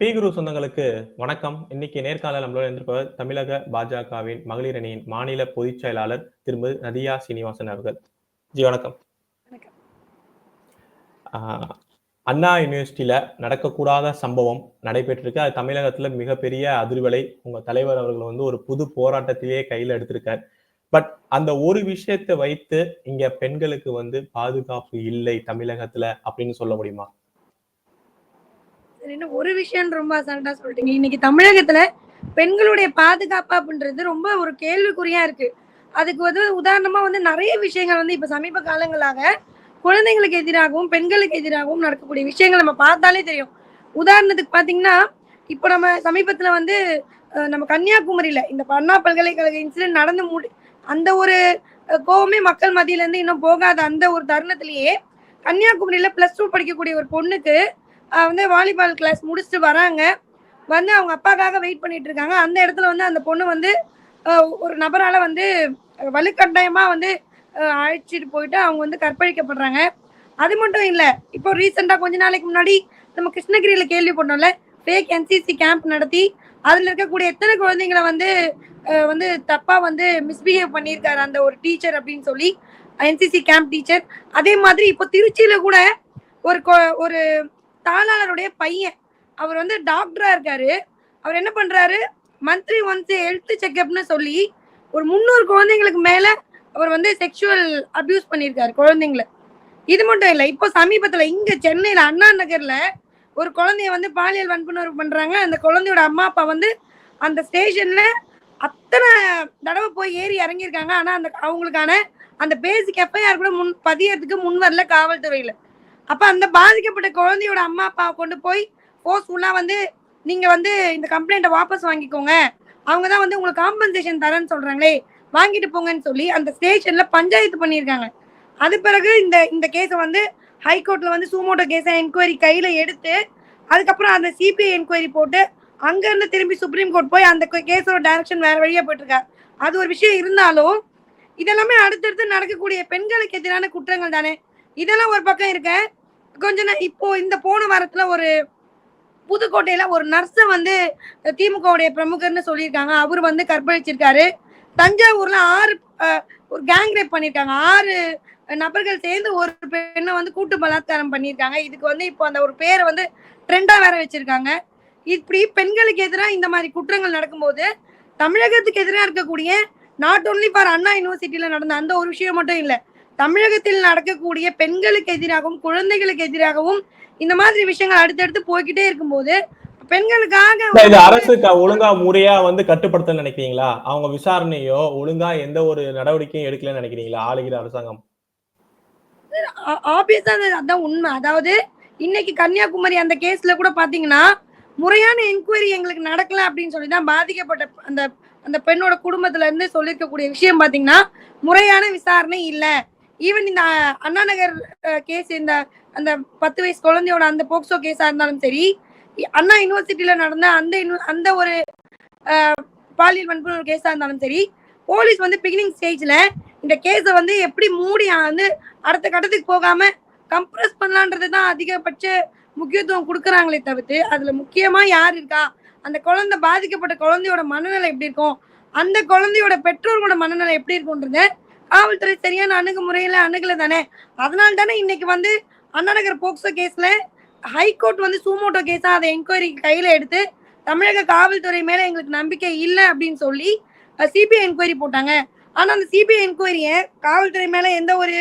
B குரு சொந்தங்களுக்கு வணக்கம். இன்னைக்கு நேர்காணல் நம்மளோட இருந்திருப்பவர் தமிழக பாஜகவின் மகளிர் அணியின் மாநில பொதுச் செயலாளர் திருமதி நதியா சீனிவாசன் அவர்கள். ஜி வணக்கம். அண்ணா யூனிவர்சிட்டியில நடக்கக்கூடாத சம்பவம் நடைபெற்றிருக்கு. அது தமிழகத்துல மிகப்பெரிய அதிர்வலை உங்க தலைவர் அவர்கள் வந்து ஒரு புது போராட்டத்திலேயே கையில எடுத்திருக்கார். பட் அந்த ஒரு விஷயத்தை வைத்து இங்க பெண்களுக்கு வந்து பாதுகாப்பு இல்லை தமிழகத்துல அப்படின்னு சொல்ல முடியுமா? இன்னும் ஒரு விஷயம் ரொம்ப அசால்ட்டா சொல்லிட்டீங்க. இன்னைக்கு தமிழகத்துல பெண்களுடைய பாதுகாப்பு அப்படின்றது ரொம்ப ஒரு கேள்விக்குறியா இருக்கு. அதுக்கு வந்து உதாரணமா வந்து நிறைய விஷயங்கள் வந்து இப்ப சமீப காலங்களாக குழந்தைங்களுக்கு எதிராகவும் பெண்களுக்கு எதிராகவும் நடக்கக்கூடிய விஷயங்கள் நம்ம பார்த்தாலே தெரியும். உதாரணத்துக்கு பாத்தீங்கன்னா இப்போ நம்ம சமீபத்துல வந்து நம்ம கன்னியாகுமரியில இந்த அண்ணா பல்கலைக்கழக இன்சிடென்ட் நடந்து முடி அந்த ஒரு கோபமே கோவமே மக்கள் மத்தியில இருந்து இன்னும் போகாத அந்த ஒரு தருணத்திலேயே கன்னியாகுமரியில பிளஸ் டூ படிக்கக்கூடிய ஒரு பொண்ணுக்கு வந்து வாலிபால் கிளாஸ் முடிச்சுட்டு வராங்க. வந்து அவங்க அப்பாக்காக வெயிட் பண்ணிட்டு இருக்காங்க. அந்த இடத்துல வந்து அந்த பொண்ணு வந்து ஒரு நபரால வந்து வலுக்கட்டாயமா வந்து அழைச்சிட்டு போயிட்டு அவங்க வந்து கற்பழிக்கப்படுறாங்க. அது மட்டும் இல்லை இப்போ ரீசெண்டாக கொஞ்ச நாளைக்கு முன்னாடி நம்ம கிருஷ்ணகிரியில் கேள்விப்பட்டோம்ல ஃபேக் என்சிசி கேம்ப் நடத்தி அதில் இருக்கக்கூடிய எத்தனை குழந்தைங்களை வந்து வந்து தப்பாக வந்து மிஸ்பிஹேவ் பண்ணியிருக்காரு அந்த ஒரு டீச்சர் அப்படின்னு சொல்லி என்சிசி கேம்ப் டீச்சர் அதே மாதிரி இப்போ திருச்சியில் கூட ஒரு கொ- ஒரு தாளாளருடைய பையன். அவர் வந்து டாக்டரா இருக்காரு. அவர் என்ன பண்றாரு? மந்த்லி ஒன்ஸ் ஹெல்த் செக்அப்னு சொல்லி ஒரு முந்நூறு குழந்தைங்களுக்கு மேல அவர் வந்து செக்ஷுவல் அபியூஸ் பண்ணியிருக்காரு குழந்தைங்களை. இது மட்டும் இல்லை இப்போ சமீபத்துல இங்க சென்னையில அண்ணா நகர்ல ஒரு குழந்தைய வந்து பாலியல் வன்புணர்வு பண்றாங்க. அந்த குழந்தையோட அம்மா அப்பா வந்து அந்த ஸ்டேஷன்ல அத்தனை தடவை போய் ஏறி இறங்கியிருக்காங்க. ஆனா அந்த அவங்களுக்கான அந்த பேசிக் எஃப்ஐஆர் கூட முன் பதியறதுக்கு முன் வரல காவல்துறையில. அப்ப அந்த பாதிக்கப்பட்ட குழந்தையோட அம்மா அப்பா கொண்டு போய் ஃபோர்ஸ்ஃபுல்லா வந்து நீங்க வந்து இந்த கம்ப்ளைண்ட்டை வாபஸ் வாங்கிக்கோங்க. அவங்க தான் வந்து உங்களுக்கு காம்பன்சேஷன் தரேன்னு சொல்றாங்களே வாங்கிட்டு போங்கன்னு சொல்லி அந்த ஸ்டேஷன்ல பஞ்சாயத்து பண்ணியிருக்காங்க. அது பிறகு இந்த இந்த கேஸை வந்து ஹைகோர்ட்ல வந்து சூமோட்டோ கேஸை என்கொயரி கையில எடுத்து அதுக்கப்புறம் அந்த சிபிஐ என்கொயரி போட்டு அங்க இருந்து திரும்பி சுப்ரீம் கோர்ட் போய் அந்த கேஸோட டைரக்ஷன் வேற வழியா போயிட்டு இருக்காரு அது ஒரு விஷயம் இருந்தாலும் இதெல்லாமே அடுத்தடுத்து நடக்கக்கூடிய பெண்களுக்கு எதிரான குற்றங்கள் தானே. இதெல்லாம் ஒரு பக்கம் இருக்கேன். கொஞ்ச நேரம் இப்போ இந்த போன வாரத்துல ஒரு புதுக்கோட்டையில ஒரு நர்ஸை வந்து திமுகவுடைய பிரமுகர்னு சொல்லியிருக்காங்க. அவர் வந்து கற்பழிச்சிருக்காரு. தஞ்சாவூர்ல ஆறு ஒரு கேங் ரேப் பண்ணியிருக்காங்க ஆறு நபர்கள் சேர்ந்து ஒரு பெண்ணை வந்து கூட்டு பலாத்காரம் பண்ணியிருக்காங்க. இதுக்கு வந்து இப்போ அந்த ஒரு பேரை வந்து ட்ரெண்டா வேற வச்சிருக்காங்க. இப்படி பெண்களுக்கு எதிராக இந்த மாதிரி குற்றங்கள் நடக்கும்போது தமிழகத்துக்கு எதிராக இருக்கக்கூடிய நாட் ஒன்லி ஃபார் அண்ணா யூனிவர்சிட்டியில நடந்த அந்த ஒரு விஷயம் மட்டும் இல்லை தமிழகத்தில் நடக்கக்கூடிய பெண்களுக்கு எதிராகவும் குழந்தைகளுக்கு எதிராகவும் இந்த மாதிரி விஷயங்கள் அடுத்தடுத்து போய்கிட்டே இருக்கும்போது பெண்களுக்காக இது அரசு ஒழுங்கா முறையா வந்து கட்டுப்படுத்த நினைக்கிறீங்களா? அவங்க விசாரணையோ ஒழுங்கா எந்த ஒரு நடவடிக்கையும் எடுக்கலன்னு நினைக்கிறீங்களா ஆளுகிற அரசாங்கம்? ஆப்வியஸா அதான் உண்மை. அதாவது இன்னைக்கு கன்னியாகுமரி அந்த கேஸ்ல கூட பாத்தீங்கன்னா முறையான என்கொயரி எங்களுக்கு நடக்கல அப்படின்னு சொல்லி தான் பாதிக்கப்பட்ட அந்த அந்த பெண்ணோட குடும்பத்துல இருந்து சொல்லியிருக்கக்கூடிய விஷயம் பாத்தீங்கன்னா முறையான விசாரணை இல்ல. ஈவன் இந்த அண்ணா நகர் கேஸ் இந்த அந்த பத்து வயசு குழந்தையோட அந்த போக்சோ கேஸா இருந்தாலும் சரி அண்ணா யூனிவர்சிட்டியில நடந்த அந்த அந்த ஒரு பாலியல் வன்புணர்வு கேஸா இருந்தாலும் சரி போலீஸ் வந்து பிகினிங் ஸ்டேஜ்ல இந்த கேஸை வந்து எப்படி மூடி வந்து அடுத்த கட்டத்துக்கு போகாம கம்ப்ரஸ் பண்ணலான்றது தான் அதிகபட்ச முக்கியத்துவம் கொடுக்குறாங்களே தவிர்த்து அதுல முக்கியமா யார் இருக்கா? அந்த குழந்தை பாதிக்கப்பட்ட குழந்தையோட மனநிலை எப்படி இருக்கும்? அந்த குழந்தையோட பெற்றோர்களோட மனநிலை எப்படி இருக்கும்ன்றத காவல்துறை சரியான அணுகுமுறையில அணுகல தானே அதனால தானே இன்னைக்கு வந்து அண்ணாநகர் போக்சோ கேஸ்ல ஹைகோர்ட் வந்து சூமோட்டோ கேஸா அதை என்கொயரி கையில எடுத்து தமிழக காவல்துறை மேல எங்களுக்கு நம்பிக்கை இல்லை அப்படின்னு சொல்லி சிபிஐ என்கொயரி போட்டாங்க. ஆனா அந்த சிபிஐ என்கொயரிய காவல்துறை மேல எந்த ஒரு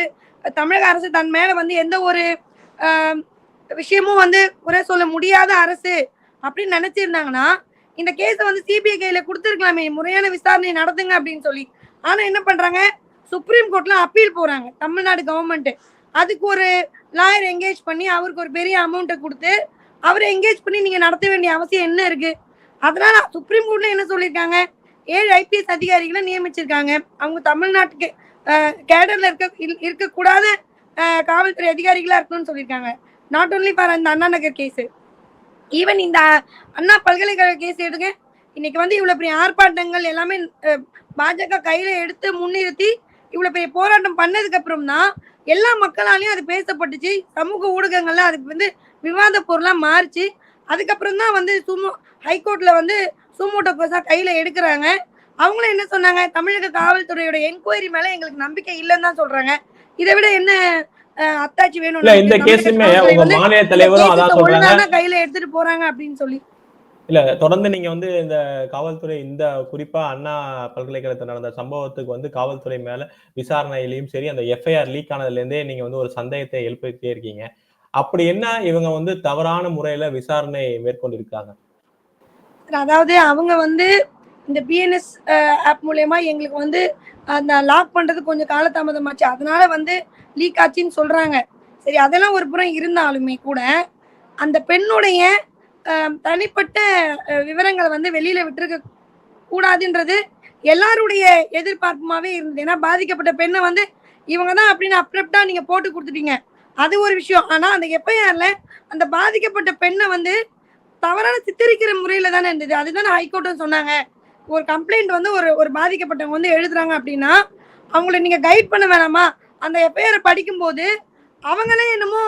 தமிழக அரசு தன் மேல வந்து எந்த ஒரு விஷயமும் வந்து குறை சொல்ல முடியாத அரசு அப்படின்னு நினைச்சிருந்தாங்கன்னா இந்த கேஸை வந்து சிபிஐ கையில கொடுத்துருக்கலாமே முறையான விசாரணை நடத்துங்க அப்படின்னு சொல்லி. ஆனா என்ன பண்றாங்க? சுப்ரீம் கோர்ட்ல அப்பீல் போறாங்க. தமிழ்நாடு கவர்மெண்ட் அதுக்கு ஒரு லாயர் என்கேஜ் பண்ணி அவருக்கு ஒரு பெரிய அமௌண்ட்டை கொடுத்து அவரை என்கேஜ் பண்ணி நீங்க நடத்த வேண்டிய அவசியம் என்ன இருக்கு? அதனால சுப்ரீம் கோர்ட்ல என்ன சொல்லியிருக்காங்க? ஏழு ஐபிஎஸ் அதிகாரிகளை நியமிச்சிருக்காங்க. அவங்க தமிழ்நாட்டுக்கு கேடர்ல இருக்க இல்- இருக்கக்கூடாத காவல்துறை அதிகாரிகளா இருக்கணும்னு சொல்லியிருக்காங்க. நாட் ஒன்லி ஃபார் அந்த அண்ணா நகர் கேஸ் ஈவன் இந்த அண்ணா பல்கலைக்கழக கேஸ் எடுங்க. இன்னைக்கு வந்து இவ்வளவு பெரிய ஆர்ப்பாட்டங்கள் எல்லாமே பாஜக கையில எடுத்து முன்னிறுத்தி இவ்வளவு பெரிய போராட்டம் பண்ணதுக்கு அப்புறம் தான் எல்லா மக்களாலையும் அது பேசப்பட்டுச்சு. சமூக ஊடகங்கள்ல அதுக்கு வந்து விவாத பொருளா மாறிச்சு. அதுக்கப்புறம் தான் வந்து சுமோ ஹைகோர்ட்ல வந்து சுமோட்டோ கோசா கையில எடுக்கிறாங்க. அவங்களும் என்ன சொன்னாங்க? தமிழக காவல்துறையோட என்கொயரி மேல எங்களுக்கு நம்பிக்கை இல்லைன்னு தான் சொல்றாங்க. இதை விட என்ன அஹ், அத்தாட்சி வேணும் கையில எடுத்துட்டு போறாங்க அப்படின்னு சொல்லி. இல்ல தொடர்ந்து நீங்க வந்து இந்த காவல்துறை இந்த குறிப்பா அண்ணா பல்கலைக்கழகத்தில் நடந்த சம்பவத்துக்கு வந்து காவல்துறை மேல விசாரணையிலையும் சரி அந்த எஃப்ஐஆர் லீக் ஆனதுல இருந்தே நீங்க வந்து ஒரு சந்தேகத்தை எழுப்பிட்டே இருக்கீங்க. அப்படி என்ன இவங்க வந்து தவறான முறையில விசாரணை மேற்கொண்டிருக்காங்க? அதாவது அவங்க வந்து இந்த பிஎன்எஸ் ஆப் மூலயமா எங்களுக்கு வந்து அந்த லாக் பண்றது கொஞ்சம் காலதாமதமாச்சு. அதனால வந்து லீக் ஆச்சுன்னு சொல்றாங்க. சரி அதெல்லாம் ஒரு புறம் இருந்தாலுமே கூட அந்த பெண்ணுடைய தனிப்பட்ட விவரங்களை வந்து வெளியில விட்டுருக்க கூடாதுன்றது எல்லாருடைய எதிர்பார்ப்புமாவே இருந்தது. ஏன்னா பாதிக்கப்பட்ட பெண்ணை வந்து இவங்க தான் அப்படின்னு அப்ரப்டா நீங்க போட்டு கொடுத்துட்டீங்க. அது ஒரு விஷயம். ஆனா அந்த எஃப்ஐஆர்ல அந்த பாதிக்கப்பட்ட பெண்ணை வந்து தவறான சித்தரிக்கிற முறையில தானே இருந்தது. அதுதானே ஹைகோர்ட்டும் சொன்னாங்க. ஒரு கம்ப்ளைண்ட் வந்து ஒரு ஒரு பாதிக்கப்பட்டவங்க வந்து எழுதுறாங்க அப்படின்னா அவங்கள நீங்க கைட் பண்ண வேணாமா? அந்த எஃப்ஐஆர் படிக்கும்போது அவங்களே என்னமோ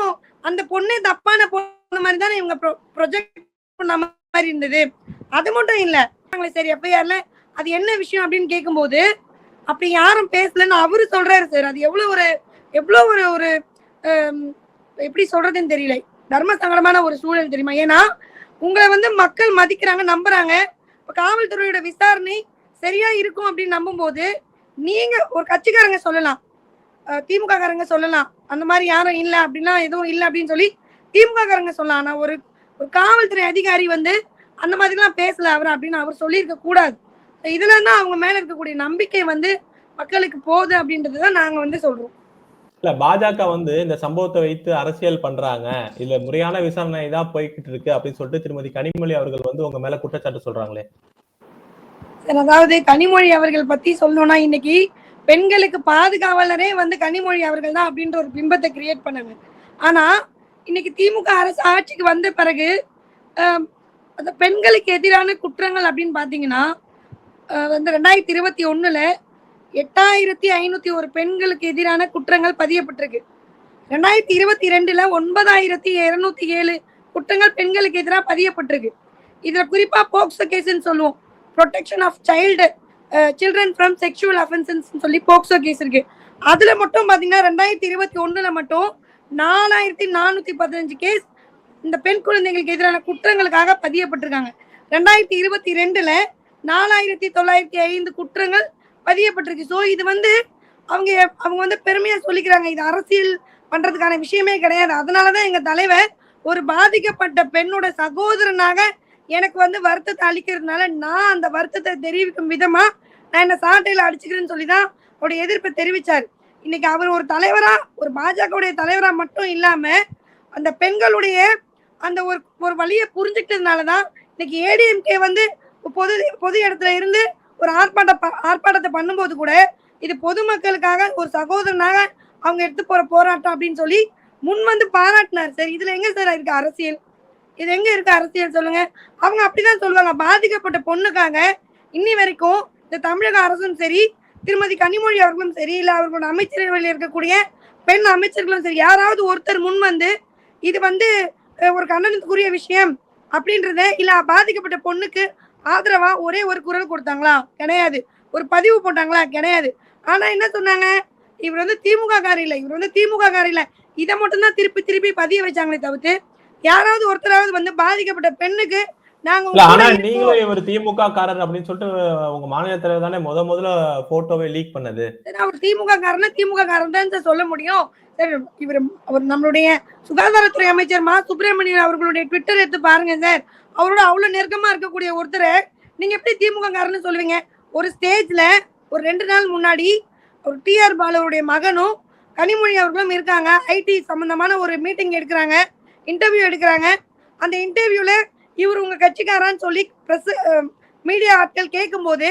அந்த பொண்ணே தப்பான பொண்ணு மாதிரி தானே இவங்க ப்ரொஜெக்ட் பண்ண மாதிரி இருந்தது. அது மட்டும் இல்ல நாங்களே சரி எஃப்ஐஆர்ல அது என்ன விஷயம் அப்படின்னு கேட்கும்போது அப்படி யாரும் பேசலன்னு அவரு சொல்றாரு சார். அது எவ்வளவு ஒரு எவ்வளவு ஒரு ஒரு எப்படி சொல்றதுன்னு தெரியல. தர்ம சங்கடமான ஒரு சூழல் தெரியுமா? ஏன்னா உங்களை வந்து மக்கள் மதிக்கிறாங்க நம்புறாங்க. இப்ப காவல்துறையோட விசாரணை சரியா இருக்கும் அப்படின்னு நம்பும்போது நீங்க ஒரு கட்சிக்காரங்க சொல்லலாம். திமுக காரங்க சொல்லலாம். அந்த மாதிரி யாரும் இல்லை அப்படின்னா எதுவும் இல்லை அப்படின்னு சொல்லி திமுக காரங்க சொல்லலாம். ஆனா ஒரு ஒரு காவல்துறை அதிகாரி வந்து அந்த மாதிரிலாம் பேசல அவர் அப்படின்னு அவர் சொல்லியிருக்க கூடாது. இதுல தான் அவங்க மேல இருக்கக்கூடிய நம்பிக்கை வந்து மக்களுக்கு போகுது அப்படின்றது தான் நாங்க வந்து சொல்றோம். இல்ல பாஜக வந்து இந்த சம்பவத்தை வைத்து அரசியல் பண்றாங்க. இல்ல முறையான விசாரணை தான் போய்கிட்டு இருக்கு அப்படின்னு சொல்லிட்டு திருமதி கனிமொழி அவர்கள் வந்து உங்க மேல குற்றச்சாட்டு சொல்றாங்களே? அதாவது கனிமொழி அவர்கள் பத்தி சொல்லணும்னா இன்னைக்கு பெண்களுக்கு பாதுகாவலரே வந்து கனிமொழி அவர்கள் தான் அப்படின்ற ஒரு பிம்பத்தை கிரியேட் பண்ணாங்க. ஆனா இன்னைக்கு திமுக அரசு ஆட்சிக்கு வந்த பிறகு அந்த பெண்களுக்கு எதிரான குற்றங்கள் அப்படின்னு பார்த்தீங்கன்னா வந்து ரெண்டாயிரத்தி இருபத்தி ஒன்றில் எட்டாயிரத்தி ஐநூத்தி ஒரு பெண்களுக்கு எதிரான குற்றங்கள் பதியப்பட்டிருக்கு. ரெண்டாயிரத்தி இருபத்தி ரெண்டுல ஒன்பதாயிரத்தி இருநூத்தி ஏழு குற்றங்கள் பெண்களுக்கு எதிராக பதியப்பட்டிருக்கு. இதுல குறிப்பா போக்சோ கேஸ்ன்னு சொல்லுவோம். Protection of child children from sexual offences சொல்லி போக்சோ கேஸ் இருக்கு. அதுல மட்டும் பாத்தீங்கன்னா ரெண்டாயிரத்தி இருபத்தி ஒன்றில் மட்டும் நாலாயிரத்தி நானூத்தி பதினஞ்சு கேஸ் இந்த பெண் குழந்தைகளுக்கு எதிரான குற்றங்களுக்காக பதியப்பட்டிருக்காங்க. ரெண்டாயிரத்தி இருபத்தி ரெண்டுல நாலாயிரத்தி தொள்ளாயிரத்தி ஐந்து குற்றங்கள் பதியப்பட்டிருக்கு. ஸோ இது வந்து அவங்க அவங்க வந்து பெருமையா சொல்லிக்கிறாங்க. இது அரசியல் பண்றதுக்கான விஷயமே கிடையாது. அதனாலதான் எங்க தலைவர் ஒரு பாதிக்கப்பட்ட பெண்ணோட சகோதரனாக எனக்கு வந்து வருத்தத்தை அளிக்கிறதுனால நான் அந்த வருத்தத்தை தெரிவிக்கும் விதமா நான் என்ன சாட்டையில அடிச்சுக்கிறேன்னு சொல்லி தான் அவருடைய எதிர்ப்பை தெரிவிச்சார். இன்னைக்கு அவர் ஒரு தலைவரா ஒரு பாஜகவுடைய தலைவரா மட்டும் இல்லாம அந்த பெண்களுடைய அந்த ஒரு ஒரு வழியை புரிஞ்சுக்கிட்டதுனால தான் இன்னைக்கு ஏடிஎம்கே வந்து பொது பொது இடத்துல இருந்து ஒரு ஆர்ப்பாட்ட ப- ஆர்ப்பாட்டத்தை பண்ணும்போது கூட இது பொதுமக்களுக்காக ஒரு சகோதரனாக அவங்க எடுத்து போற போராட்டம் அப்படின்னு சொல்லி முன் வந்து பாராட்டினார். சார் இதுல எங்க சார் இருக்கு அரசியல்? இது எங்க இருக்கு அரசியல் சொல்லுங்க. அவங்க அப்படிதான் சொல்லுவாங்க. பாதிக்கப்பட்ட பொண்ணுக்காக இன்னி வரைக்கும் இந்த தமிழக அரசும் சரி திருமதி கனிமொழி அவர்களும் சரி இல்லை அவர்களோட அமைச்சரவையில் இருக்கக்கூடிய பெண் அமைச்சர்களும் சரி யாராவது ஒருத்தர் முன் வந்து இது வந்து ஒரு கண்டனத்துக்குரிய விஷயம் அப்படின்றத இல்ல பாதிக்கப்பட்ட பொண்ணுக்கு ஆதரவா ஒரே ஒரு குரல் கொடுத்தாங்களா? கிடையாது. ஒரு பதிவு போட்டாங்களா? கிடையாது. ஆனா என்ன சொன்னாங்க? இவர் வந்து திமுக காரி இல்லை. இவர் வந்து திமுக காரி இல்லை. இதை மட்டும்தான் திருப்பி திருப்பி பதிய வச்சாங்களே தவிர்த்து யாராவது ஒருத்தராவது வந்து பாதிக்கப்பட்ட பெண்ணுக்கு நாங்க ஆனா. நீங்களும் இவர் திமுக காரர் அப்படின்னு சொல்லிட்டு உங்க மாநில தலைவர் தானே முத முதல்ல போட்டோவை லீக் பண்ணது. அவர் திமுக காரனா திமுக காரன் தான் சொல்ல முடியும். சார் இவர் அவர் நம்மளுடைய சுகாதாரத்துறை அமைச்சர் மா சுப்பிரமணியன் அவர்களுடைய ட்விட்டர் எடுத்து பாருங்க சார் அவரோட அவ்வளவு நெருக்கமா இருக்கக்கூடிய ஒருத்தரை நீங்க எப்படி திமுக காரன்னு சொல்லுவீங்க? ஒரு ஸ்டேஜ்ல ஒரு ரெண்டு நாள் முன்னாடி ஒரு டிஆர் பாலுடைய மகனும் கனிமொழி அவர்களும் இருக்காங்க. ஐடி சம்பந்தமான ஒரு மீட்டிங் எடுக்கிறாங்க இன்டர்வியூ எடுக்கிறாங்க. அந்த இன்டர்வியூல இவர் உங்க கட்சிக்காரான்னு சொல்லி பிரஸ் மீடியா ஆட்கள் கேட்கும்போது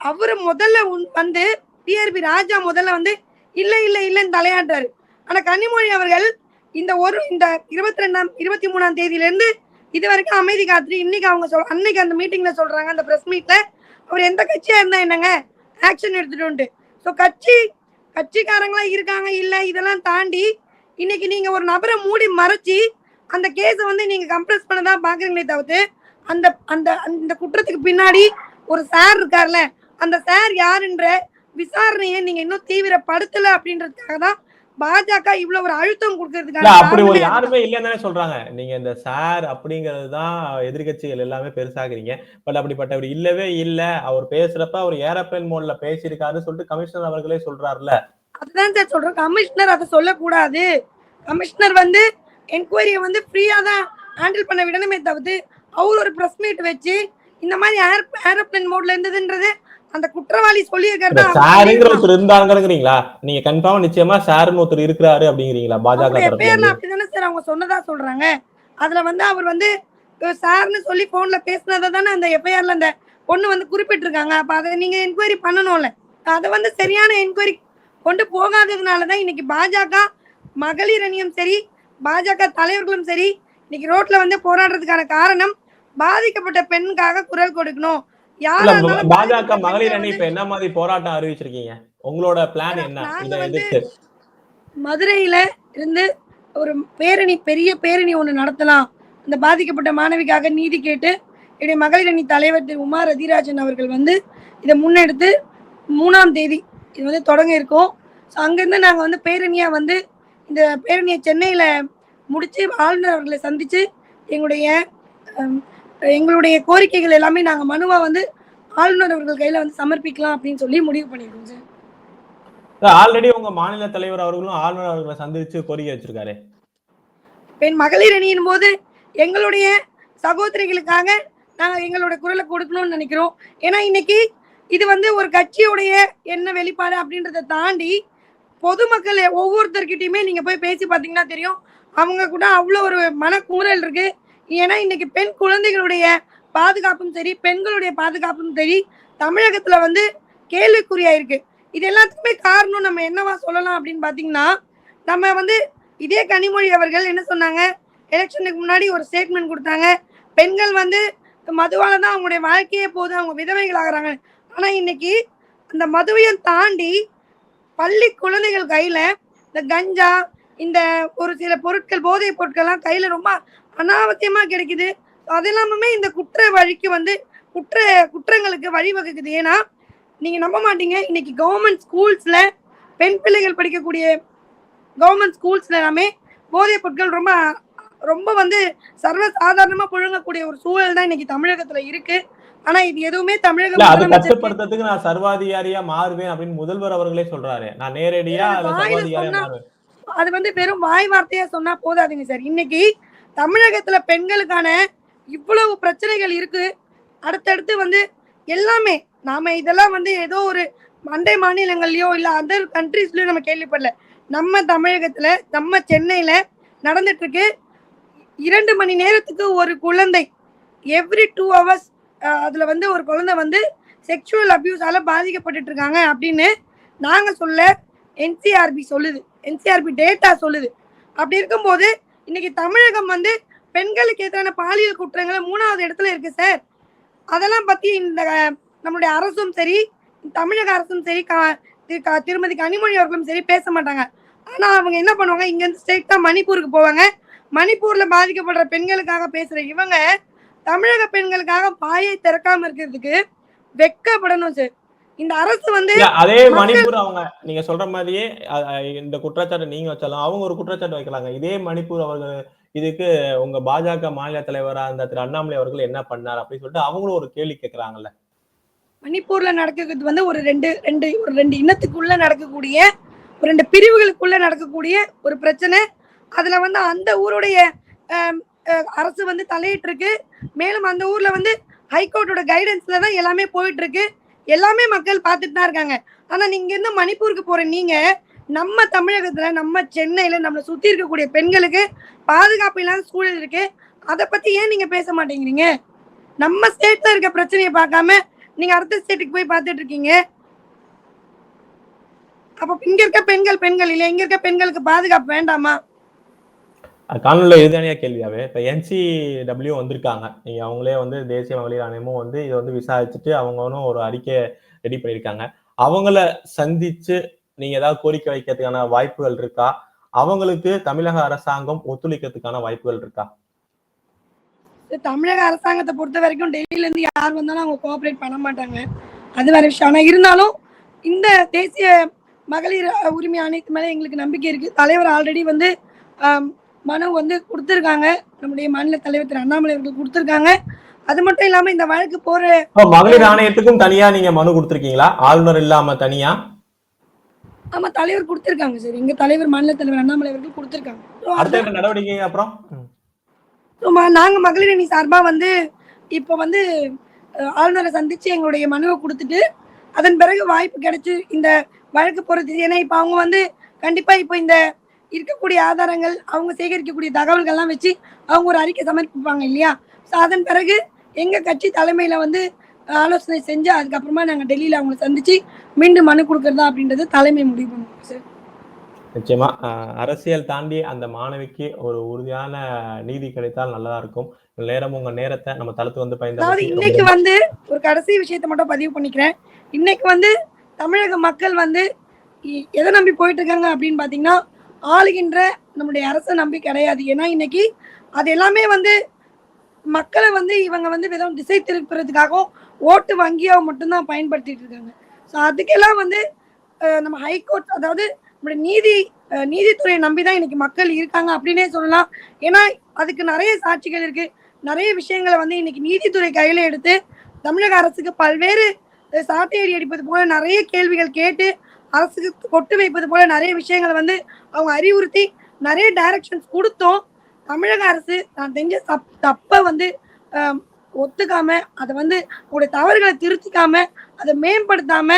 அவர் முதல்ல வந்து டிஆர்பி ராஜா முதல்ல வந்து இல்லை இல்லை இல்லைன்னு தலையாடுறாரு ஆனா கனிமொழி அவர்கள் இந்த ஒரு இந்த இருபத்தி ரெண்டாம் இருபத்தி மூணாம் தேதியில இருந்து இது வரைக்கும் அமைதி காத்து இன்னைக்கு அவங்க சொல் அன்னைக்கு அந்த மீட்டிங்ல சொல்றாங்க அந்த பிரஸ் மீட்ல அவர் எந்த கட்சியா இருந்தா என்னங்க? ஆக்ஷன் எடுத்துட்டு ஸோ கட்சி கட்சிக்காரங்களா இருக்காங்க இல்லை இதெல்லாம் தாண்டி இன்னைக்கு நீங்க ஒரு நபரை மூடி மறைச்சி அந்த கேஸை வந்து நீங்க கம்ப்ரஸ் பண்ண தான் பாக்குறீங்களே தவிர்த்து அந்த அந்த அந்த குற்றத்துக்கு பின்னாடி ஒரு சார் இருக்கார்ல அந்த சார் யாருன்ற விசாரணையை நீங்க இன்னும் தீவிரப்படுத்தல அப்படின்றதுக்காக தான் பாஜக இவ்வளவு ஒரு அழுத்தம் இல்ல கொடுக்கறதுக்கான அப்படி ஒரு யாருமே இல்லைன்னு சொல்றாங்க. நீங்க இந்த சார் அப்படிங்கிறது தான் எதிர்கட்சிகள் எல்லாமே பெருசாக்குறீங்க. பட் அப்படிப்பட்டவர் இல்லவே இல்ல. அவர் பேசுறப்ப அவர் ஏரோப்ளேன் மோட்ல பேசியிருக்காருன்னு சொல்லிட்டு கமிஷனர் அவர்களே சொல்றாருல அதுதான் சார் சொல்றேன் கமிஷனர் அதை சொல்லக்கூடாது. கமிஷனர் வந்து என்கொயரியை வந்து ஃப்ரீயா தான் ஹேண்டில் பண்ண விடணுமே தவிர்த்து அவர் ஒரு பிரஸ் மீட் வச்சு இந்த மாதிரி ஏர் ஏரோப்ளேன் மோட்ல இருந்ததுன்றது அந்த குற்றவாளி சொல்லியிருக்கிறதா சாருங்கிற ஒருத்தர் இருந்தாங்கிறீங்களா நீங்க கன்ஃபார்மா நிச்சயமா சாருன்னு ஒருத்தர் இருக்கிறாரு அப்படிங்கிறீங்களா? பாஜக பேர்ல அப்படிதானே சார் அவங்க சொன்னதா சொல்றாங்க. அதுல வந்து அவர் வந்து சார்னு சொல்லி போன்ல பேசினதை தானே அந்த எஃப்ஐஆர்ல அந்த பொண்ணு வந்து குறிப்பிட்டிருக்காங்க. அப்ப அதை நீங்க என்கொயரி பண்ணணும்ல. அதை வந்து சரியான என்கொயரி கொண்டு போகாததுனாலதான் இன்னைக்கு பாஜக மகளிர் அணியும் சரி பாஜக தலைவர்களும் சரி இன்னைக்கு ரோட்ல வந்து போராடுறதுக்கான காரணம் பாதிக்கப்பட்ட பெண்ணுக்காக குரல் கொடுக்கணும். பாஜக மகளிர் அணி இப்ப என்ன மாதிரி போராட்டம் அறிவிச்சிருக்கீங்க? உங்களோட பிளான் என்ன? மதுரையில இருந்து ஒரு பேரணி பெரிய பேரணி ஒன்று நடத்தலாம். அந்த பாதிக்கப்பட்ட மாணவிக்காக நீதி கேட்டு என்னுடைய மகளிர் அணி தலைவர் திரு உமா ரதிராஜன் அவர்கள் வந்து இதை முன்னெடுத்து மூணாம் தேதி இது வந்து தொடங்க இருக்கோம். ஸோ அங்கேருந்து நாங்கள் வந்து பேரணியாக வந்து இந்த பேரணியை சென்னையில் முடித்து ஆளுநர் அவர்களை சந்தித்து எங்களுடைய எங்களுடைய கோரிக்கைகள் எல்லாமே நாங்கள் மனுவாக வந்து ஆளுநர் அவர்கள் கையில் வந்து சமர்ப்பிக்கலாம் அப்படின்னு சொல்லி முடிவு பண்ணியிருக்கோம் சார். ஆல்ரெடி உங்க மாநில தலைவர் அவர்களும் ஆளுநர் அவர்களை சந்திச்சு கோரிக்கை வச்சிருக்காரு. பெண் மகளிர் அணியின் போது எங்களுடைய சகோதரிகளுக்காக நாங்கள் எங்களோட குரலை கொடுக்கணும்னு நினைக்கிறோம். ஏன்னா இன்னைக்கு இது வந்து ஒரு கட்சியுடைய என்ன வெளிப்பாடு அப்படின்றத தாண்டி பொதுமக்கள் ஒவ்வொருத்தர்கிட்டயுமே நீங்க போய் பேசி பார்த்தீங்கன்னா தெரியும். அவங்க கூட அவ்வளோ ஒரு மனக்குமுறல் இருக்கு. ஏன்னா இன்னைக்கு பெண் குழந்தைகளுடைய பாதுகாப்பும் சரி பெண்களுடைய பாதுகாப்பும் சரி தமிழகத்துல வந்து கேள்விக்குறியா இருக்கு இது எல்லாத்துக்குமே காரணம் நம்ம என்னவா சொல்லலாம் அப்படின்னு பாத்தீங்கன்னா நம்ம வந்து இதே கனிமொழி அவர்கள் என்ன சொன்னாங்க? எலெக்ஷனுக்கு முன்னாடி ஒரு ஸ்டேட்மெண்ட் கொடுத்தாங்க. பெண்கள் வந்து மதுவால தான் அவங்களுடைய வாழ்க்கையே போகுது அவங்க விதவைகள் ஆகுறாங்க ஆனா இன்னைக்கு அந்த மதுவையும் தாண்டி பள்ளி குழந்தைகள் கையில இந்த கஞ்சா இந்த ஒரு சில பொருட்கள் போதைப் பொருட்கள்லாம் கையில ரொம்ப அனாவசியமா கிடைக்குது. அதெல்லாமே இந்த குற்ற வழிக்கு வந்து குற்ற குற்றங்களுக்கு வழிவகுக்குது. ஏன்னா நீங்க நம்ப மாட்டீங்க. இன்னைக்கு கவர்மெண்ட் ஸ்கூல்ஸ்ல பெண் பிள்ளைகள் படிக்கக்கூடிய கவர்மெண்ட் ஸ்கூல்ஸ்ல எல்லாமே போதைப் பொருட்கள் ரொம்ப ரொம்ப வந்து சர்வ புழுங்கக்கூடிய புழங்கக்கூடிய ஒரு சூழல் தான் இன்னைக்கு தமிழகத்துல இருக்கு. ஆனா இது எதுவுமே தமிழக அது கட்டுப்படுத்துறதுக்கு நான் சர்வாதிகாரியா மாறுவேன் அப்படின்னு முதல்வர் அவர்களே சொல்றாரு. நான் நேரடியா அது வந்து வெறும் வாய் வார்த்தையா சொன்னா போதாதுங்க சார். இன்னைக்கு தமிழகத்துல பெண்களுக்கான இவ்வளவு பிரச்சனைகள் இருக்கு. அடுத்தடுத்து வந்து எல்லாமே நாம இதெல்லாம் வந்து ஏதோ ஒரு அண்டை மாநிலங்கள்லயோ இல்ல அதர் கண்ட்ரீஸ்லயோ நம்ம கேள்விப்படல. நம்ம தமிழகத்துல நம்ம சென்னையில நடந்துட்டு இருக்கு. இரண்டு மணி நேரத்துக்கு ஒரு குழந்தை எவ்ரி டூ ஹவர்ஸ் அதுல வந்து ஒரு குழந்தை வந்து செக்ஷுவல் அபியூஸால பாதிக்கப்பட்டு இருக்காங்க அப்படின்னு நாங்க சொல்ல என்சிஆர்பி சொல்லுது. என்சிஆர்பி டேட்டா சொல்லுது. அப்படி இருக்கும்போது இன்னைக்கு தமிழகம் வந்து பெண்களுக்கு எதிரான பாலியல் குற்றங்களை மூணாவது இடத்துல இருக்கு சார். அதெல்லாம் பத்தி இந்த நம்மளுடைய அரசும் சரி தமிழக அரசும் சரி கா- திருமதி கனிமொழி அவர்களும் சரி பேச மாட்டாங்க. ஆனா அவங்க என்ன பண்ணுவாங்க? இங்க இருந்து ஸ்ட்ரெயிட்டா மணிப்பூருக்கு போவாங்க. மணிப்பூர்ல பாதிக்கப்படுற பெண்களுக்காக பேசுற இவங்க தமிழக பெண்களுக்காக பாயை திறக்காம இருக்கிறதுக்கு வெக்கப்படணும் சார் இந்த அரசு வந்து அதே மணிப்பூர் அவங்க நீங்க சொல்ற மாதிரியே இந்த குற்றச்சாட்டு நீங்க வச்சாலும் அவங்க ஒரு குற்றச்சாட்டு வைக்கலாங்க. இதே மணிப்பூர் அவர்கள் இதுக்கு உங்க பாஜக மாநில தலைவரா அந்த திரு அண்ணாமலை அவர்கள் என்ன பண்ணார் அப்படின்னு சொல்லிட்டு அவங்களும் ஒரு கேள்வி கேட்கறாங்கல்ல மணிப்பூர்ல நடக்கிறது வந்து ஒரு ரெண்டு ரெண்டு ஒரு ரெண்டு இனத்துக்குள்ள நடக்கக்கூடிய ஒரு ரெண்டு பிரிவுகளுக்குள்ள நடக்கக்கூடிய ஒரு பிரச்சனை. அதுல வந்து அந்த ஊருடைய அரசு வந்து தலையிட்டு இருக்கு மேலும் அந்த ஊர்ல வந்து ஹைகோர்ட்டோட கைடன்ஸ்ல தான் எல்லாமே போயிட்டு இருக்கு எல்லாமே மக்கள் பார்த்துட்டு தான் இருக்காங்க. ஆனா நீங்க இருந்து மணிப்பூருக்கு போற நீங்க நம்ம தமிழகத்துல நம்ம சென்னையில நம்மளை சுத்தி இருக்கக்கூடிய பெண்களுக்கு பாதுகாப்பு இல்லாத சூழல் இருக்கு. அதை பத்தி ஏன் நீங்க பேச மாட்டேங்கிறீங்க? நம்ம ஸ்டேட்ல இருக்க பிரச்சனையை பார்க்காம நீங்க அடுத்த ஸ்டேட்டுக்கு போய் பார்த்துட்டு இருக்கீங்க. அப்ப இங்க இருக்க பெண்கள் பெண்கள் இல்லை இங்க இருக்க பெண்களுக்கு பாதுகாப்பு வேண்டாமா? காணொலியில் இறுதியான கேள்வியாவே. இப்போ என்சிடபிள்யூ வந்திருக்காங்க. நீங்கள் அவங்களே வந்து தேசிய மகளிர் ஆணையமும் வந்து இதை வந்து விசாரிச்சுட்டு அவங்களும் ஒரு அறிக்கை ரெடி பண்ணியிருக்காங்க. அவங்கள சந்திச்சு நீங்கள் ஏதாவது கோரிக்கை வைக்கிறதுக்கான வாய்ப்புகள் இருக்கா? அவங்களுக்கு தமிழக அரசாங்கம் ஒத்துழைக்கிறதுக்கான வாய்ப்புகள் இருக்கா? தமிழக அரசாங்கத்தை பொறுத்த வரைக்கும் டெல்லியில இருந்து யார் வந்தாலும் அவங்க கோஆப்ரேட் பண்ண மாட்டாங்க. அது வேற விஷயம். ஆனா இருந்தாலும் இந்த தேசிய மகளிர் உரிமை ஆணையத்து மேல எங்களுக்கு நம்பிக்கை இருக்கு. தலைவர் ஆல்ரெடி வந்து மனு வந்து கொடுத்துருக்காங்க. நம்முடைய மாநில தலைவர் திரு அண்ணாமலை அவர்கள் கொடுத்துருக்காங்க. அது மட்டும் இல்லாம இந்த வழக்கு போற மகளிர் ஆணையத்துக்கும் தனியா நீங்க மனு கொடுத்திருக்கீங்களா? ஆளுநர் இல்லாம தனியா? ஆமா தலைவர் கொடுத்துருக்காங்க சார். எங்க தலைவர் மாநில தலைவர் அண்ணாமலை அவர்கள் கொடுத்துருக்காங்க. அடுத்த நடவடிக்கை அப்புறம்? நாங்க மகளிர் அணி சார்பா வந்து இப்போ வந்து ஆளுநரை சந்திச்சு எங்களுடைய மனுவை கொடுத்துட்டு அதன் பிறகு வாய்ப்பு கிடைச்சு இந்த வழக்கு போறது ஏன்னா இப்போ அவங்க வந்து கண்டிப்பா இப்போ இந்த இருக்கக்கூடிய ஆதாரங்கள் அவங்க சேகரிக்கக்கூடிய தகவல்கள்லாம் வச்சு அவங்க ஒரு அறிக்கை சமர்ப்பிப்பாங்க இல்லையா? ஸோ அதன் பிறகு எங்க கட்சி தலைமையில வந்து ஆலோசனை செஞ்சு அதுக்கப்புறமா நாங்க டெல்லியில அவங்களை சந்திச்சு மீண்டும் மனு கொடுக்கறதா அப்படின்றது தலைமை முடிவு பண்ணுவோம் சார் நிச்சயமா. அரசியல் தாண்டி அந்த மாணவிக்கு ஒரு உறுதியான நீதி கிடைத்தால் நல்லதா இருக்கும். நேரம் உங்க நேரத்தை நம்ம தளத்து வந்து பயந்து இன்னைக்கு வந்து ஒரு கடைசி விஷயத்தை மட்டும் பதிவு பண்ணிக்கிறேன். இன்னைக்கு வந்து தமிழக மக்கள் வந்து எதை நம்பி போயிட்டு இருக்காங்க அப்படின்னு பாத்தீங்கன்னா ஆளுகின்ற நம்முடைய அரசை நம்பி கிடையாது. ஏன்னா இன்னைக்கு அது எல்லாமே வந்து மக்களை வந்து இவங்க வந்து வெறும் திசை திருப்புறதுக்காகவும் ஓட்டு வங்கியாக மட்டும்தான் பயன்படுத்திட்டு இருக்காங்க. ஸோ அதுக்கெல்லாம் வந்து நம்ம ஹைகோர்ட் அதாவது நம்முடைய நீதி நீதித்துறையை நம்பி தான் இன்னைக்கு மக்கள் இருக்காங்க அப்படின்னே சொல்லலாம். ஏன்னா அதுக்கு நிறைய சாட்சிகள் இருக்கு. நிறைய விஷயங்களை வந்து இன்னைக்கு நீதித்துறை கையில எடுத்து தமிழக அரசுக்கு பல்வேறு சாட்டையடி அடிப்பது போல நிறைய கேள்விகள் கேட்டு அரசுக்கு கொட்டு வைப்பது போல நிறைய விஷயங்களை வந்து அவங்க அறிவுறுத்தி நிறைய டைரக்ஷன்ஸ் கொடுத்தோம். தமிழக அரசு நான் தெரிஞ்ச தப் தப்பை வந்து ஒத்துக்காம அதை வந்து அவங்களுடைய தவறுகளை திருத்திக்காம அதை மேம்படுத்தாம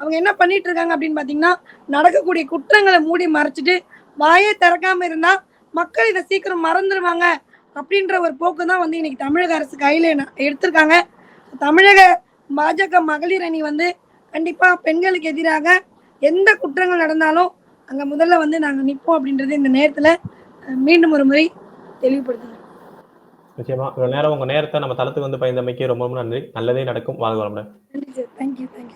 அவங்க என்ன பண்ணிட்டு இருக்காங்க அப்படின்னு பார்த்தீங்கன்னா நடக்கக்கூடிய குற்றங்களை மூடி மறைச்சிட்டு வாயே திறக்காம இருந்தா மக்கள் இதை சீக்கிரம் மறந்துடுவாங்க அப்படின்ற ஒரு போக்கு தான் வந்து இன்னைக்கு தமிழக அரசு கையில எடுத்திருக்காங்க. தமிழக பாஜக மகளிர் அணி வந்து கண்டிப்பா பெண்களுக்கு எதிராக எந்த குற்றங்கள் நடந்தாலும் அங்க முதல்ல வந்து நாங்க நிற்போம் அப்படின்றது இந்த நேரத்துல மீண்டும் ஒரு முறை தெளிவுபடுத்துகிறேன். நிச்சயமா. இவ்வளவு நேரம் உங்க நேரத்தை நம்ம தளத்துக்கு வந்து பயந்தமைக்கு ரொம்ப ரொம்ப நன்றி. நல்லதே நடக்கும். வாழ்க வளமுடன். நன்றி சார். Thank you thank you